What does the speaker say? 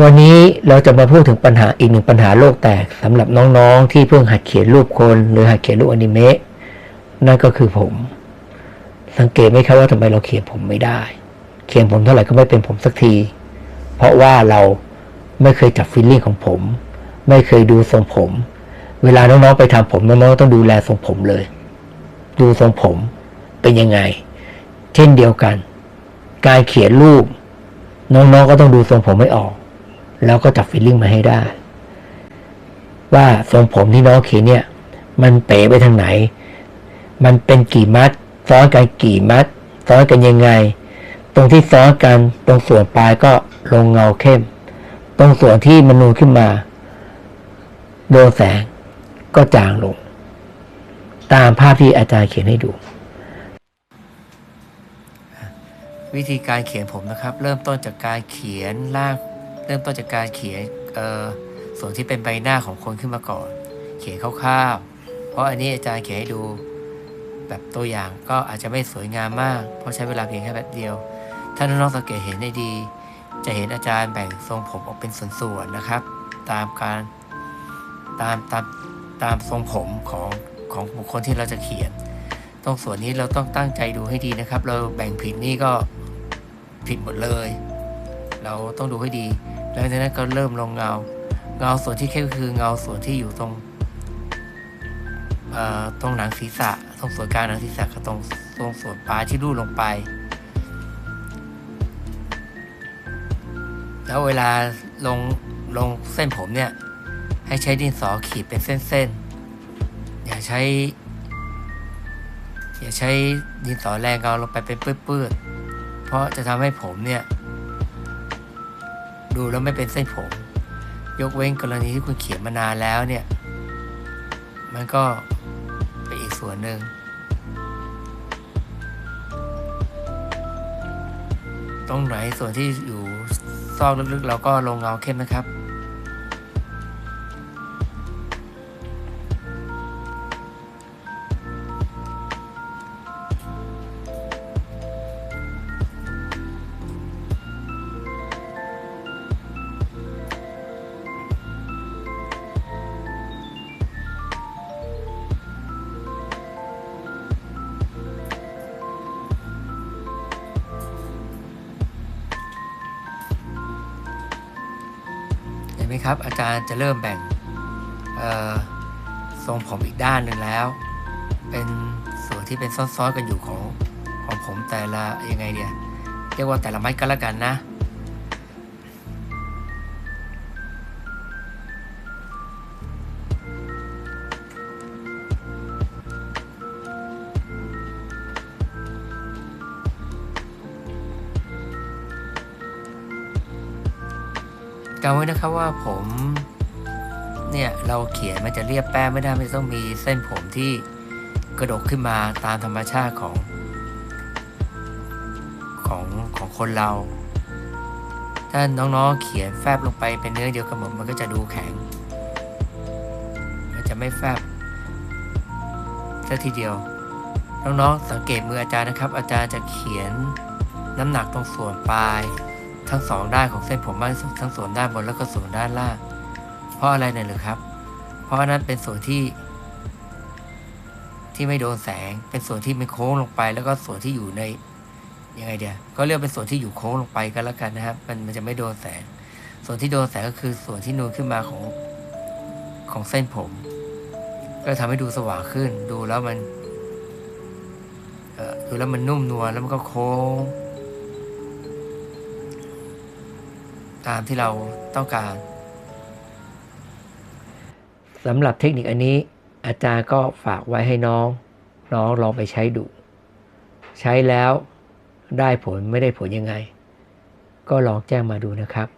วันนี้เราจะมาพูดถึงปัญหาอีกหนึ่งปัญหาโลกแตกสำหรับน้องๆ ที่เพิ่งหัดเขียนรูปคน หรือหัดเขียนรูปอนิเมะนั่นก็คือผม สังเกตไหมครับว่าทำไมเราเขียนผมไม่ได้ เขียนผมเท่าไหร่ก็ไม่เป็นผมสักที เพราะว่าเราไม่เคยจับฟีลลิ่งของผม ไม่เคยดูทรงผม เวลาน้องๆไปทำผมน้องๆต้องดูแลทรงผมเลย ดูทรงผมเป็นยังไง เช่นเดียวกัน การเขียนรูป น้องๆก็ต้องดูทรงผมให้ออก แล้วก็จับฟีลลิ่งมาให้ได้ ว่าทรงผมที่น้องเขียนเนี่ย มันเป๋ไปทางไหน มันเป็นกี่มัดซ้อนกันกี่มัดซ้อนกันยังไง ตรงที่ซ้อนกันตรงส่วนปลายก็ลงเงาเข้ม ตรงส่วนที่มันนูนขึ้นมาโดนแสงก็จางลง ตามภาพที่อาจารย์เขียนให้ดู วิธีการเขียนผมนะครับ เริ่มต้นจากการเขียนลาก เริ่มต้นจากการเขียนส่วนที่เป็นใบหน้าของคนขึ้นมาก่อน เขียนคร่าวๆ เพราะอันนี้อาจารย์เขียนให้ดูแบบตัวอย่างก็อาจจะไม่สวยงามมาก เพราะใช้เวลาเพียงแค่แบบเดียว ถ้าน้องๆสังเกตเห็นได้ดี จะเห็นอาจารย์แบ่งทรงผมออกเป็นส่วนๆนะครับ ตามการตามตามตามทรงผมของของบุคคลที่เราจะเขียน ตรงส่วนนี้เราต้องตั้งใจดูให้ดีนะครับ เราแบ่งผิดนี่ก็ผิดหมดเลย เราต้องดูให้ดี แล้วจากนั้นก็เริ่มลงเงา เงาส่วนที่เข้มคือเงาส่วนที่อยู่ตรงตรงหนังศีรษะ ตรงส่วนกลางหนังศีรษะกับตรงตรงส่วนปลายที่รูดลงไป แล้วเวลาลงลงเส้นผมเนี่ย ให้ใช้ดินสอขีดเป็นเส้นๆ อย่าใช้ อย่าใช้ดินสอแรงเงาลงไปเป็นปื้ดๆ เพราะจะทำให้ผมเนี่ย ดูแล้วไม่เป็นเส้นผม ยกเว้นกรณีที่คุณเขียนมานานแล้วเนี่ย มันก็เป็นอีกส่วนหนึ่งตรงไหนส่วนที่อยู่ซอกลึกๆ เราก็ลงเงาเข้มนะครับ ครับ อาจารย์จะเริ่มแบ่งทรงผมอีกด้านหนึ่งแล้ว เป็นส่วนที่เป็นซ้อนๆกันอยู่ของของผมแต่ละยังไงเดียเรียกว่าแต่ละมัดก็แล้วกันนะ จำไว้นะครับว่าผมเนี่ยเราเขียนมันจะเรียบแป้งไม่ได้ไม่ต้องมีเส้นผมที่กระดกขึ้นมาตามธรรมชาติของของของคนเรา ถ้าน้องๆเขียนแฟบลงไปเป็นเนื้อเดียวกันหมดมันก็จะดูแข็ง มันจะไม่แฟบสักทีเดียว น้องๆสังเกตมืออาจารย์นะครับ อาจารย์จะเขียนน้ำหนักตรงส่วนปลาย ทั้งสองด้านของเส้นผมบ้างทั้งส่วนด้านบนแล้วก็ส่วนด้านล่าง เพราะอะไรเนี่ยหรือครับ เพราะนนั้นเป็นส่วนที่ ที่ไม่โดนแสง เป็นส่วนที่มันโค้งลงไป แล้วก็ส่วนที่อยู่ในยังไงเดียก็เรียกเป็นส่วนที่อยู่โค้งลงไปก็แล้วกันนะครับ มันมันจะไม่โดนแสง ส่วนที่โดนแสงก็คือส่วนที่นูนขึ้นมาของของเส้นผม ก็ทำให้ดูสว่างขึ้น ดูแล้วมัน เออดูแล้วมันนุ่มนวลแล้วมันก็โค้ง ตามที่เราต้องการสำหรับเทคนิคอันนี้ อาจารย์ก็ฝากไว้ให้น้อง น้องลองไปใช้ดู ใช้แล้วได้ผลไม่ได้ผลยังไง ก็ลองแจ้งมาดูนะครับ